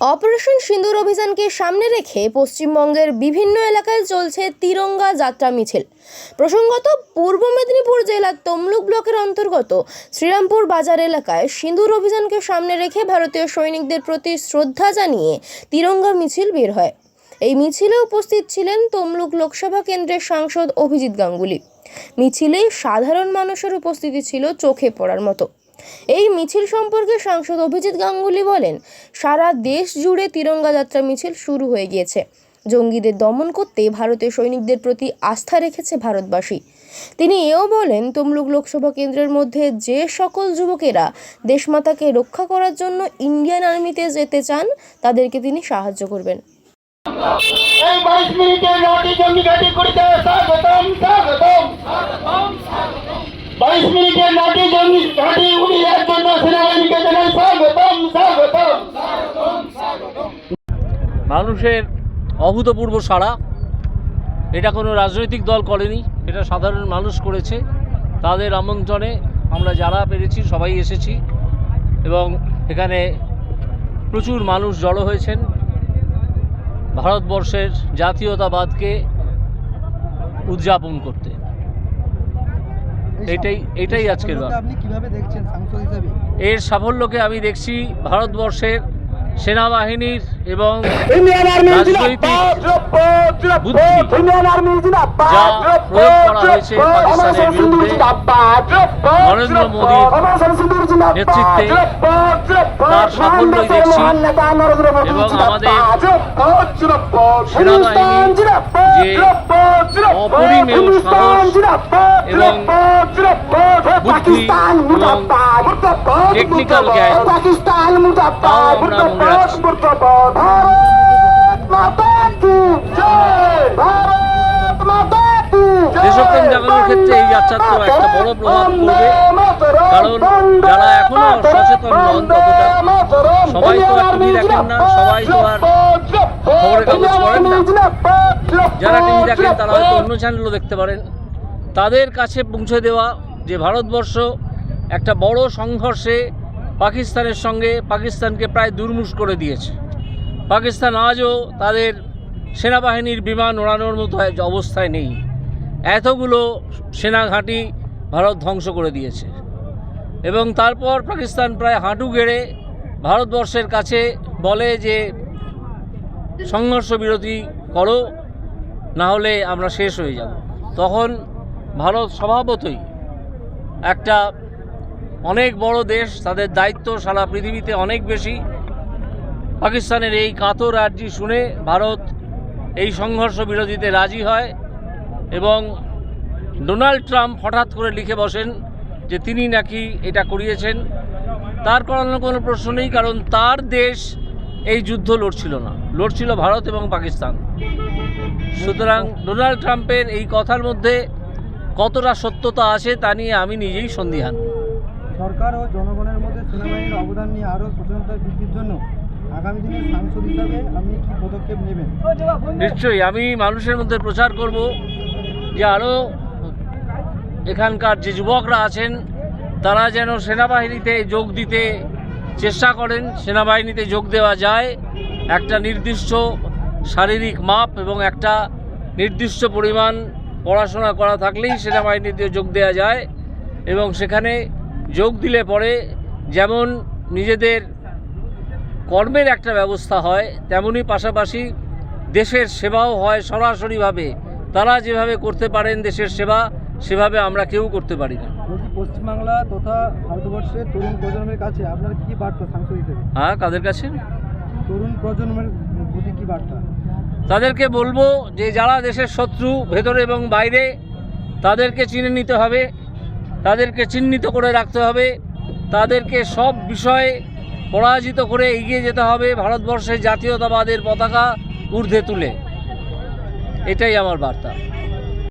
Operation সিন্দুর অভিযানকে সামনে রেখে পশ্চিমবঙ্গের বিভিন্ন এলাকায় চলছে তিরঙ্গা যাত্রা মিছিল। প্রসঙ্গত, পূর্ব মেদিনীপুর জেলার তমলুক ব্লকের অন্তর্গত শ্রীরামপুর বাজার এলাকায় সিন্দুর অভিযানকে সামনে রেখে ভারতীয় সৈনিকদের প্রতি শ্রদ্ধা জানিয়ে তিরঙ্গা মিছিল বের হয়। এই মিছিলে উপস্থিত ছিলেন তমলুক লোকসভা কেন্দ্রের সাংসদ অভিজিৎ গাঙ্গুলি। মিছিলে সাধারণ মানুষের উপস্থিতি ছিল চোখে পড়ার মতো। এই মিছিল সম্পর্কে সাংসদ অভিজিৎ গাঙ্গুলি বলেন, সারা দেশ জুড়ে তিরঙ্গা যাত্রা মিছিল শুরু হয়ে গিয়েছে। জঙ্গিদের দমন করতে ভারতীয় সৈনিকদের প্রতি আস্থা রেখেছে ভারতবাসী। তিনি এও বলেন, তমলুক লোকসভা কেন্দ্রের মধ্যে যে সকল যুবকেরা দেশমাতাকে রক্ষা করার জন্য ইন্ডিয়ান আর্মিতে যেতে চান, তাদেরকে তিনি সাহায্য করবেন। এই বাইশ মিনিটে নটি জঙ্গি ঘাটি স্বাগতম স্বাগতম। মানুষের অভূতপূর্ব সাড়া। এটা কোনো রাজনৈতিক দল করেনি এটা সাধারণ মানুষ করেছে। তাদের আমন্ত্রণে আমরা যারা পেরেছি সবাই এসেছি এবং এখানে প্রচুর মানুষ জড়ো হয়েছেন। ভারতবর্ষের জাতীয়তাবাদকে উদযাপন করতে। এটাই এটাই আজকের সাফল্যকে কীভাবে দেখছেন এর সাফল্যকে আমি দেখছি ভারতবর্ষের সেনাবাহিনীর এবং নরেন্দ্র মোদীর নেতৃত্বে তার সাফল্যই দেখছি। এবং আমাদের সেনাবাহিনী যে অপরিমেয় সাহস এবং বুদ্ধি এবং টেকনিক্যাল জ্ঞান পাকিস্তান তাও আমরা মনে রাখছি। দেশপ্রেম জাগানোর ক্ষেত্রে এই তো একটা বড় প্রভাব পড়বে। কারণ যারা এখনও সচেতন নন ততটা সবাই তো আর টিভি দেখেন না সবাই তো আর খবরের কাগজ পড়েন না। যারা টিভি দেখেন তারা হয়তো অন্য চ্যানেলও দেখতে পারেন। তাদের কাছে পৌঁছে দেওয়া যে ভারতবর্ষ একটা বড় সংঘর্ষে পাকিস্তানের সঙ্গে পাকিস্তানকে প্রায় দুর্মুষ করে দিয়েছে। পাকিস্তান আজও তাদের সেনাবাহিনীর বিমান ওড়ানোর মতো অবস্থায় নেই। এতগুলো সেনা ঘাঁটি ভারত ধ্বংস করে দিয়েছে। এবং তারপর পাকিস্তান প্রায় হাঁটু গেড়ে ভারতবর্ষের কাছে বলে যে, সংঘর্ষ বিরতি করো, না হলে আমরা শেষ হয়ে যাব। তখন ভারত স্বভাবতই একটা অনেক বড় দেশ, তাদের দায়িত্ব সারা পৃথিবীতে অনেক বেশি। পাকিস্তানের এই কাতর আর্জি শুনে ভারত এই সংঘর্ষ বিরোধীতে রাজি হয় এবং ডোনাল্ড ট্রাম্প হঠাৎ করে লিখে বসেন যে তিনি নাকি এটা করিয়েছেন। তার করানোর কোনো প্রশ্ন নেই, কারণ তার দেশ এই যুদ্ধ লড়ছিল না। লড়ছিল ভারত এবং পাকিস্তান। সুতরাং ডোনাল্ড ট্রাম্পের এই কথার মধ্যে কতটা সত্যতা আছে তা নিয়ে আমি নিজেই সন্দিহান। সরকার ও জনগণের মধ্যে সেনাবাহিনীর অবদান নিয়ে আরও সচেতনতা বৃদ্ধির জন্য আগামী দিনে সাংসদ হিসাবে আপনি কি পদক্ষেপ নেবেন? নিশ্চয়ই আমি মানুষের মধ্যে প্রচার করব যে আরও এখানকার যে যুবকরা আছেন তারা যেন সেনাবাহিনীতে যোগ দিতে চেষ্টা করেন সেনাবাহিনীতে যোগ দেওয়া যায়। একটা নির্দিষ্ট শারীরিক মাপ এবং একটা নির্দিষ্ট পরিমাণ পড়াশোনা করা থাকলেই সেনাবাহিনীতে যোগ দেওয়া যায় এবং সেখানে যোগ দিলে পরে যেমন নিজেদের কর্মের একটা ব্যবস্থা হয় তেমনই পাশাপাশি দেশের সেবাও হয় সরাসরিভাবে। তারা যেভাবে করতে পারেন দেশের সেবা সেভাবে আমরা কেউ করতে পারি না। পশ্চিমবাংলা তথা ভারতবর্ষের তরুণ প্রজন্মের কাছে আপনার কি বার্তা সাংসদ হিসেবে? হ্যাঁ কাদের কাছে? তরুণ প্রজন্মের প্রতি কি বার্তা? তাদেরকে বলব যে যারা দেশের শত্রু, ভেতরে এবং বাইরে, তাদেরকে চিনে নিতে হবে, তাদেরকে চিহ্নিত করে রাখতে হবে, তাদেরকে সব বিষয়ে পরাজিত করে এগিয়ে যেতে হবে ভারতবর্ষের জাতীয়তাবাদের পতাকা ঊর্ধ্বে তুলে। এটাই আমার বার্তা।